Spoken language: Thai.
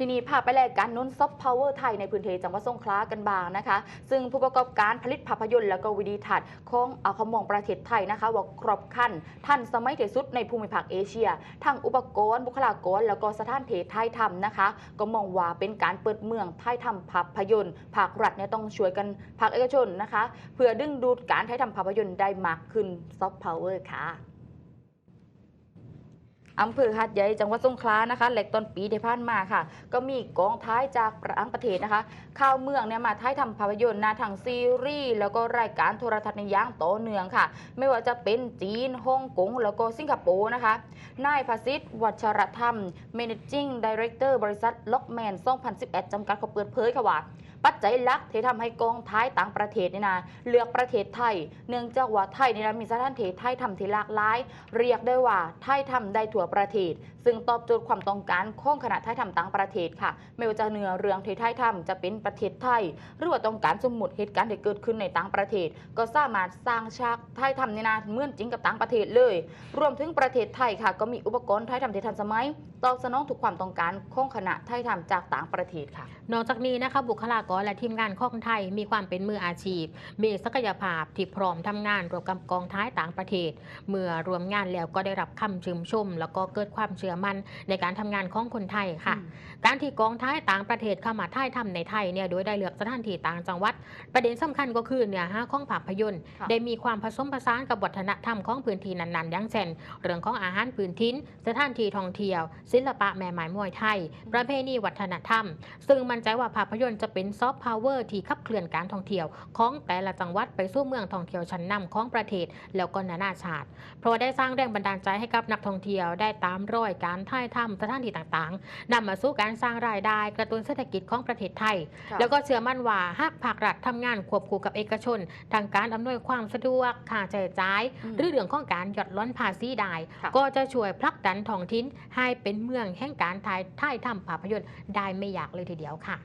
ทีนี้พาพไปแลกการนุนซอฟต์พาวเวอร์ไทยในพื้นที่จังหวัดสงขลากันบ้างนะคะ ซึ่งผู้ประกอบการผลิตภาพยนตร์และก็วิดีทัศน์ของเอาเขามองประเทศไทยนะคะ ว่าครบคันทันสมัยที่สุดในภูมิภาคเอเชีย ทั้งอุปกรณ์บุคลากรแล้วก็สถานที่ถ่ายทำนะคะ ก็มองว่าเป็นการเปิดเมืองถ่ายทำภาพยนตร์ภาครัฐเนี่ยต้องช่วยกันภาคเอกชนนะคะ เพื่อดึงดูดการถ่ายทำภาพยนตร์ได้มากขึ้นซอฟต์พาวเวอร์ค่ะ อำเภอหาดใหญ่จังหวัดสงขลานะคะเหล็กต้นปีที่ผ่านมาค่ะ ก็มีกองท้ายจากต่างประเทศนะคะข้าวเมืองเนี่ยมาท้ายทำภาพยนตร์นะทางซีรีส์แล้วก็รายการโทรทัศน์ในย่างต่อเนื่องค่ะ ไม่ว่าจะเป็นจีนฮ่องกงแล้วก็สิงคโปร์นะคะนายภาสิทธิ์วัชรธรรม Managing Director บริษัทล็อกแมน 2011 จำกัดเขาเปิดเผยค่ะว่า ปัจจัยหลักที่ทำให้กองท้ายต่างประเทศนี่นะเลือกประเทศไทย เนื่องจากว่าไทยนี่นะมีสถานที่ไทยทำที่หลากหลาย เรียกได้ว่าไทยทำได้ทั่วประเทศ ซึ่งตอบโจทย์ความต้องการของคณะไทยทำต่างประเทศค่ะ ไม่ว่าจะเนื้อเรื่องที่ไทยทำจะเป็นประเทศไทย หรือว่าต้องการสมมุติเหตุการณ์ที่เกิดขึ้นในต่างประเทศ ก็สามารถสร้างฉากไทยทำนี่นะเหมือนจริงกับต่างประเทศเลย รวมถึงประเทศไทยค่ะ ก็มีอุปกรณ์ไทยทำที่ทันสมัยตอบสนองทุกความต้องการของคณะไทยทำจากต่างประเทศค่ะ นอกจากนี้นะคะบุคลากรและทีมงานของไทยมีความเป็นมืออาชีพ มีศักยภาพที่พร้อมทำงานร่วมกับกองท้ายต่างประเทศ เมื่อรวมงานแล้วก็ได้รับคำชื่นชม แล้วก็เกิดความเชื่อมั่นในการทำงานของคนไทยค่ะ การที่กองท้ายต่างประเทศเข้ามาท่ายทำในไทยเนี่ยโดยได้เลือกสถานที่ต่างจังหวัด ประเด็นสำคัญก็คือเนื้อหาของภาพยนตร์ค่ะได้มีความผสมผสานกับวัฒนธรรมของพื้นที่นั้นๆอย่างเช่นเรื่องของอาหารพื้นถิ่นสถานที่ท่องเที่ยวศิลปะแม่หมายมวยไทย ประเพณีวัฒนธรรม ซึ่งมั่นใจว่าภาพยนตร์จะเป็นซอฟต์พาวเวอร์ที่ขับเคลื่อนการท่องเที่ยว ของแต่ละจังหวัดไปสู่เมืองท่องเที่ยวชั้นนำของประเทศแล้วก็นานาชาติ เพราะว่าได้สร้างแรงบันดาลใจให้กับนักท่องเที่ยวได้ตามรอยการท่ายทำสถานที่ต่างๆนำมาสู่การสร้างรายได้กระตุ้นเศรษฐกิจของประเทศไทยค่ะแล้วก็เชื่อมั่นว่าหากภาครัฐทำงานควบคู่กับเอกชน ทางการอำนวยความสะดวกค่าใช้จ่ายอืมหรือเรื่องของการหย่อนล้อนภาษีได้ค่ะก็จะช่วยผลักดันท้องถิ่นให้เป็นเมืองแห่งการถ่ายถ่ายทำภาพยนตร์ได้ไม่ยากเลยทีเดียวค่ะ